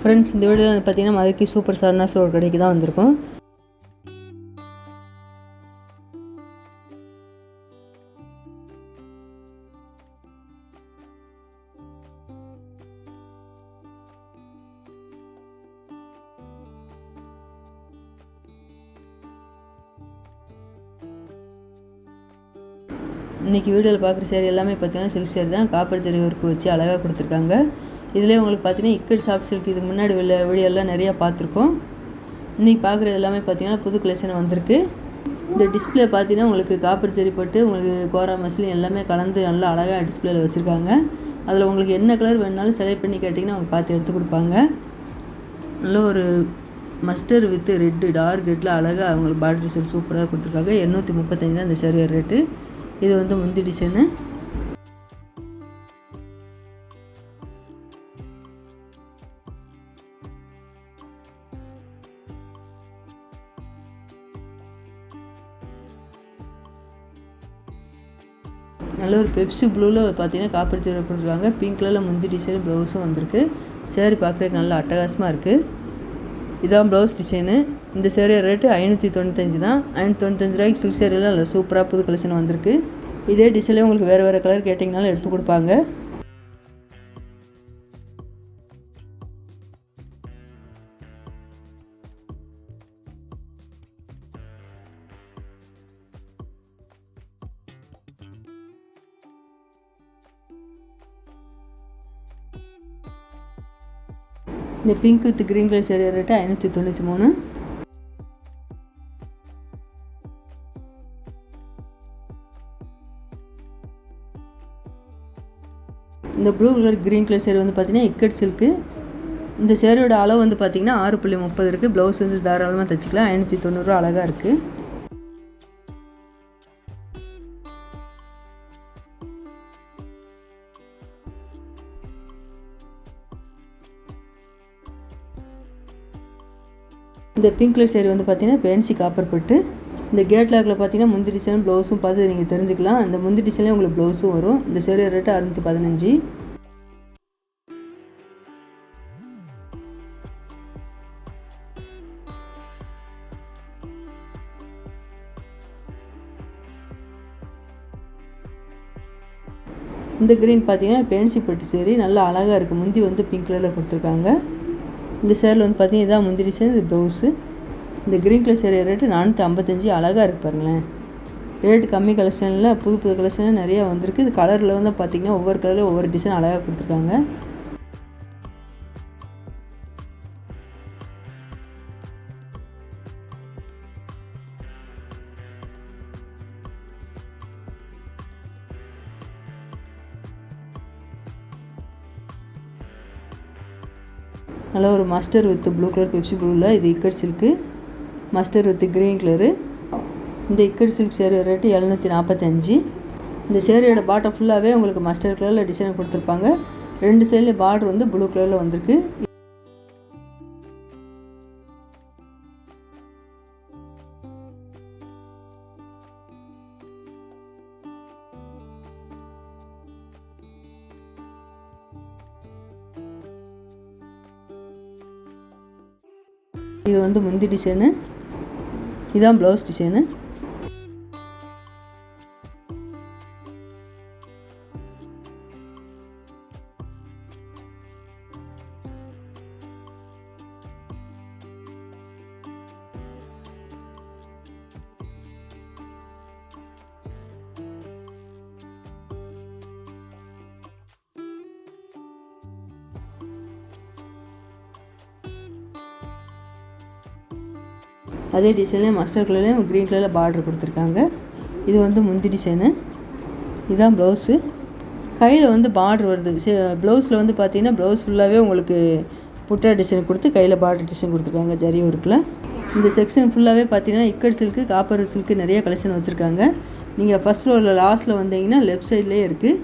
Friends இந்த வீடியோவில் வந்து பார்த்தீங்கன்னா மதுரைக்கு சூப்பர் சரணா ஸ்டோர் கடைக்கு தான் வந்திருக்கோம். இன்றைக்கி வீடியோவில் பார்க்குற சேரீ எல்லாமே பார்த்தீங்கன்னா சில்க் சேரீ தான். காப்பர் ஜரி ஒர்க்கு வச்சு அழகாக கொடுத்துருக்காங்க. இதிலே உங்களுக்கு பார்த்தீங்கன்னா இக்கட் சாஃப்ட் சில்க் இதுக்கு முன்னாடி உள்ள வீடியோலாம் நிறையா பார்த்துருக்கோம். இன்றைக்கி பார்க்குறது எல்லாமே பார்த்தீங்கன்னா புது கலெக்ஷன் வந்திருக்கு. இந்த டிஸ்பிளே பார்த்தீங்கன்னா உங்களுக்கு காப்பர் ஜெரி போட்டு உங்களுக்கு கோரா மசிலும் எல்லாமே கலந்து நல்லா அழகாக டிஸ்பிளேயில் வச்சுருக்காங்க. அதில் உங்களுக்கு என்ன கலர் வேணுனாலும் செலக்ட் பண்ணி கேட்டிங்கன்னா அவங்க பார்த்து எடுத்து கொடுப்பாங்க. நல்ல ஒரு மஸ்டர் வித்து ரெட்டு டார்க் ரெட்டில் அழகாக அவங்களுக்கு பார்டர் டிசைன் சூப்பராக கொடுத்துருக்காங்க. எண்ணூற்றி முப்பத்தஞ்சு தான் இந்த சேரீ ரேட்டு இது வந்து முந்தி டிசைனு நல்ல ஒரு பெப்சி ப்ளூவில் பார்த்தீங்கன்னா காப்பர் ஜீரோ கொடுத்துருவாங்க பிங்க் கலரில் முந்தி டிசைன் ப்ளவுஸும் வந்திருக்கு. சேரீ பார்க்குறதுக்கு நல்லா அட்டகாசமாக இருக்குது இதான் ப்ளவுஸ் டிசைனு இந்த சேரீ ரேட்டு ஐநூற்றி தொண்ணூத்தஞ்சு தான். ஐநூற்றி தொண்ணூத்தஞ்சு ரூபாய்க்கு சில்க் சேரீலாம் நல்லா சூப்பராக புது கலெக்ஷன் வந்திருக்கு. இதே டிசைனில் உங்களுக்கு வேறு வேறு கலர் கேட்டிங்கனாலும் எடுத்து கொடுப்பாங்க. இந்த pink with green colour sari rate ஐநூற்றி தொண்ணூற்றி மூணு. இந்த blue colour green colour sari வந்து பார்த்தீங்கன்னா இக்கட் சில்க்கு இந்த சேரீயோட அளவு வந்து பார்த்தீங்கன்னா ஆறு புள்ளி முப்பது இருக்குது ப்ளவுஸ் வந்து தாராளமாக தைச்சிக்கலாம். ஐநூற்றி தொண்ணூறுரூவா அழகாக இருக்குது இந்த பிங்க் கலர் சேரீ வந்து பார்த்தீங்கன்னா பேன்சி காப்பர் பட்டு இந்த கேட் லாக்கில் பார்த்தீங்கன்னா முந்தி டிசைன் ப்ளவுஸும் பார்த்து நீங்கள் தெரிஞ்சுக்கலாம். இந்த முந்தி டிசைன்லேயே உங்களுக்கு ப்ளவுஸும் வரும். இந்த சேரீ ரேட்டு அறுநூற்றி பதினஞ்சு. இந்த க்ரீன் பார்த்தீங்கன்னா பேன்சி பட்டு சேரீ நல்லா அழகாக இருக்குது முந்தி வந்து பிங்க் கலரில் கொடுத்துருக்காங்க. இந்த சேரில் வந்து பார்த்தீங்கன்னா இதான் முந்திரி சேர் இது ப்ளவுஸு இந்த க்ரீன் கலர் சேரீ ரேட்டு நானூற்றி ஐம்பத்தஞ்சு அழகாக இருப்பாருங்களேன் ரேட்டு கம்மி கலெக்ஷனில் புது புது கலெக்ஷன் நிறையா வந்திருக்கு. இது கலரில் வந்து பார்த்திங்கன்னா ஒவ்வொரு கலரில் ஒவ்வொரு டிசைன் அழகாக கொடுத்துருக்காங்க. நல்ல ஒரு mustard with blue colour Pepsi ப்ளூவில் இது ikat silk mustard with green colour இந்த இக்கட் சில்க் சேரீ ரேட்டு எழுநூற்றி நாற்பத்தஞ்சு இந்த சேரீயோட பாட்டம் ஃபுல்லாகவே உங்களுக்கு மஸ்டர் கலரில் டிசைன் கொடுத்துருப்பாங்க. ரெண்டு சைடில் பார்டர் வந்து ப்ளூ கலரில் வந்திருக்கு. இது வந்து முந்தி டிசைனு இதுதான் ப்ளவுஸ் டிசைனு அதே டிசைன்லேயும் மஸ்டர் கலர்லேயும் க்ரீன் கலரில் பார்டர் கொடுத்துருக்காங்க. இது வந்து முந்தி டிசைனு இதுதான் ப்ளவுஸு கையில் வந்து பார்டர் வருது. ப்ளவுஸில் வந்து பார்த்தீங்கன்னா ப்ளவுஸ் ஃபுல்லாகவே உங்களுக்கு புட்டா டிசைன் கொடுத்து கையில் பார்டர் டிசைன் கொடுத்துருக்காங்க ஜரி ஒர்க்கில் இந்த செக்ஷன் ஃபுல்லாகவே பார்த்தீங்கன்னா இக்கட் சில்க்கு காப்பர் சில்க்கு நிறைய கலெக்ஷன் வச்சுருக்காங்க. நீங்கள் ஃபஸ்ட் ஃப்ளோரில் லாஸ்ட்டில் வந்தீங்கன்னா லெஃப்ட் சைட்லேயே இருக்குது